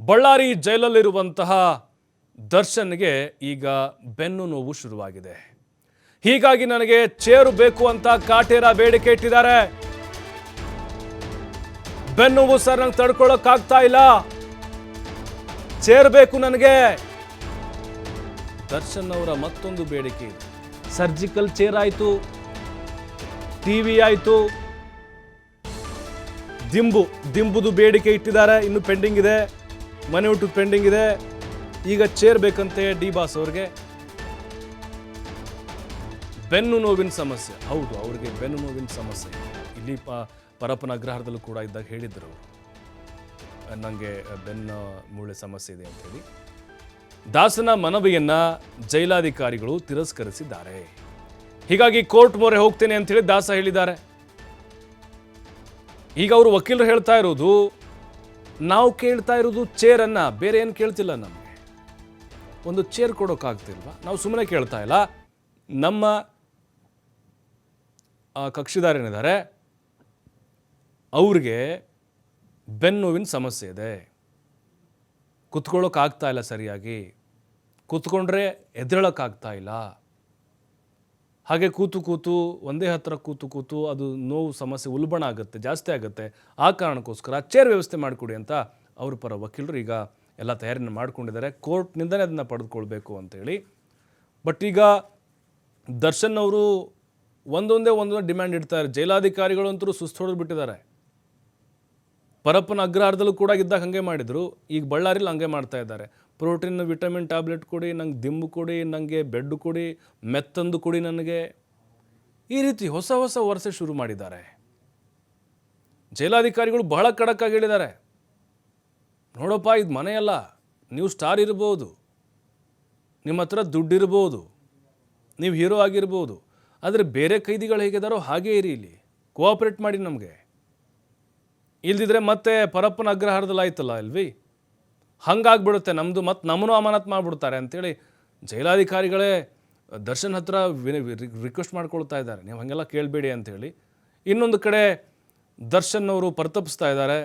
ಬಳ್ಳಾರಿ ಜೈಲಲ್ಲಿರುವಂತಹ ದರ್ಶನ್ಗೆ ಈಗ ಬೆನ್ನು ನೋವು ಶುರುವಾಗಿದೆ. ಹೀಗಾಗಿ ನನಗೆ ಚೇರು ಬೇಕು ಅಂತ ಕಾಟೇರ ಬೇಡಿಕೆ ಇಟ್ಟಿದ್ದಾರೆ. ಬೆನ್ನುವು ಸರ್ ನಂಗೆ ತಡ್ಕೊಳ್ಳೋಕ್ಕಾಗ್ತಾ ಇಲ್ಲ. ಚೇರ್ ಬೇಕು ನನಗೆ. ದರ್ಶನ್ ಅವರ ಮತ್ತೊಂದು ಬೇಡಿಕೆ ಸರ್ಜಿಕಲ್ ಚೇರ್ ಆಯಿತು ಟಿವಿ ಆಯಿತು. ದಿಂಬು, ದಿಂಬುದು ಬೇಡಿಕೆ ಇಟ್ಟಿದ್ದಾರೆ, ಇನ್ನು ಪೆಂಡಿಂಗ್ ಇದೆ. ಮನೆ ಊಟದ ಪೆಂಡಿಂಗ್ ಇದೆ. ಈಗ ಚೇರ್ ಬೇಕಂತೆ ಡಿ ಬಾಸ್ ಅವ್ರಿಗೆ. ಬೆನ್ನು ನೋವಿನ ಸಮಸ್ಯೆ. ಹೌದು, ಅವ್ರಿಗೆ ಬೆನ್ನು ನೋವಿನ ಸಮಸ್ಯೆ. ಇಲ್ಲಿ ಪ, ಪರಪ್ಪನ ಅಗ್ರಹಾರದಲ್ಲೂ ಕೂಡ ಇದ್ದಾಗ ಹೇಳಿದ್ರು ಅವರು. ನನಗೆ ಬೆನ್ನು ಮೂಳೆ ಸಮಸ್ಯೆ ಇದೆ ಅಂತೇಳಿ ದಾಸನ ಮನವಿಯನ್ನು ಜೈಲಾಧಿಕಾರಿಗಳು ತಿರಸ್ಕರಿಸಿದ್ದಾರೆ. ಹೀಗಾಗಿ ಕೋರ್ಟ್ ಮೊರೆ ಹೋಗ್ತೇನೆ ಅಂತೇಳಿ ದಾಸ ಹೇಳಿದ್ದಾರೆ. ಈಗ ಅವರು ವಕೀಲರು ಹೇಳ್ತಾ ಇರೋದು ನಾವು ಕೇಳ್ತಾ ಇರೋದು ಚೇರನ್ನು ಬೇರೆ ಏನು ಕೇಳ್ತಿಲ್ಲ ನಮಗೆ. ಒಂದು ಚೇರ್ ಕೊಡೋಕ್ಕಾಗ್ತಿಲ್ವಾ ನಾವು ಸುಮ್ಮನೆ ಕೇಳ್ತಾ ಇಲ್ಲ. ನಮ್ಮ ಕಕ್ಷಿದಾರೇನಿದ್ದಾರೆ ಅವ್ರಿಗೆ ಬೆನ್ನುವಿನ ಸಮಸ್ಯೆ ಇದೆ. ಕುತ್ಕೊಳ್ಳೋಕ್ಕಾಗ್ತಾ ಇಲ್ಲ ಸರಿಯಾಗಿ. ಕೂತ್ಕೊಂಡ್ರೆ ಎದ್ದೇಳೋಕ್ಕಾಗ್ತಾ ಇಲ್ಲ. ಹಾಗೆ ಕೂತು ಕೂತು, ಒಂದೇ ಹತ್ತಿರ ಕೂತು ಕೂತು ಅದು ನೋವು ಸಮಸ್ಯೆ ಉಲ್ಬಣ ಆಗುತ್ತೆ, ಜಾಸ್ತಿ ಆಗುತ್ತೆ. ಆ ಕಾರಣಕ್ಕೋಸ್ಕರ ಚೇರ್ ವ್ಯವಸ್ಥೆ ಮಾಡಿಕೊಡಿ ಅಂತ ಅವ್ರ ಪರ ವಕೀಲರು ಈಗ ಎಲ್ಲ ತಯಾರಿಯನ್ನು ಮಾಡ್ಕೊಂಡಿದ್ದಾರೆ. ಕೋರ್ಟ್ನಿಂದಲೇ ಅದನ್ನು ಪಡೆದುಕೊಳ್ಬೇಕು ಅಂತೇಳಿ ಬಟ್ ಈಗ ದರ್ಶನ್ ಅವರು ಒಂದೊಂದೇ ಒಂದೊಂದು ಡಿಮ್ಯಾಂಡ್ ಇಡ್ತಾರೆ. ಜೈಲಾಧಿಕಾರಿಗಳು ಅಂತೂ ಸುಸ್ತು ಹೊಡೆದು ಬಿಟ್ಟಿದ್ದಾರೆ. ಪರಪ್ಪನ ಅಗ್ರಹಾರದಲ್ಲೂ ಕೂಡ ಇದ್ದಾಗ ಹಾಗೆ ಮಾಡಿದರು. ಈಗ ಬಳ್ಳಾರಿಲಿ ಹಂಗೆ ಮಾಡ್ತಾ ಇದ್ದಾರೆ. ಪ್ರೋಟೀನ್, ವಿಟಮಿನ್ ಟ್ಯಾಬ್ಲೆಟ್ ಕೊಡಿ, ನಂಗೆ ದಿಂಬು ಕೊಡಿ ನನಗೆ ಬೆಡ್ ಕೊಡಿ, ಮೆತ್ತಂದು ಕೊಡಿ ನನಗೆ. ಈ ರೀತಿ ಹೊಸ ಹೊಸ ವರ್ಷ ಶುರು ಮಾಡಿದ್ದಾರೆ. ಜೈಲಾಧಿಕಾರಿಗಳು ಬಹಳ ಕಡಕ್ಕಾಗಿ ಹೇಳಿದ್ದಾರೆ. ನೋಡಪ್ಪ, ಇದು ಮನೆಯಲ್ಲ. ನೀವು ಸ್ಟಾರ್ ಇರ್ಬೋದು. ನಿಮ್ಮ ಹತ್ರ ದುಡ್ಡಿರ್ಬೋದು ನೀವು ಹೀರೋ ಆಗಿರ್ಬೋದು. ಆದರೆ ಬೇರೆ ಕೈದಿಗಳು ಹೇಗಿದ್ದಾರೋ ಹಾಗೇ ಇರಿ ಇಲ್ಲಿ. ಕೋಆಪ್ರೇಟ್ ಮಾಡಿ ನಮಗೆ. ಇಲ್ದಿದ್ರೆ ಮತ್ತೆ ಪರಪ್ಪನ ಅಗ್ರಹಾರದಲ್ಲಿ ಆಯ್ತಲ್ಲ ಅಲ್ವಿ? ಹಂಗಾಗ್ಬಿಡುತ್ತೆ. ನಮ್ಮದು ಮತ್ತು ನಮ್ಮನ್ನು ಅಮಾನತ್ ಮಾಡಿಬಿಡ್ತಾರೆ ಅಂಥೇಳಿ ಜೈಲಾಧಿಕಾರಿಗಳೇ ದರ್ಶನ್ ಹತ್ರ ರಿಕ್ವೆಸ್ಟ್ ಮಾಡ್ಕೊಳ್ತಾ ಇದ್ದಾರೆ. ನೀವು ಹಾಗೆಲ್ಲ ಕೇಳಬೇಡಿ ಅಂಥೇಳಿ ಇನ್ನೊಂದು ಕಡೆ ದರ್ಶನ್ ಅವರು ಪರಿತಪಿಸ್ತಾ ಇದ್ದಾರೆ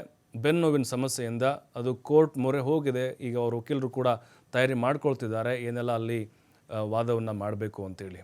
ಬೆನ್ನೋವಿನ ಸಮಸ್ಯೆಯಿಂದ. ಅದು ಕೋರ್ಟ್ ಮೊರೆ ಹೋಗಿದೆ. ಈಗ ಅವ್ರ ವಕೀಲರು ಕೂಡ ತಯಾರಿ ಮಾಡ್ಕೊಳ್ತಿದ್ದಾರೆ. ಏನೆಲ್ಲ ಅಲ್ಲಿ ವಾದವನ್ನು ಮಾಡಬೇಕು ಅಂತೇಳಿ.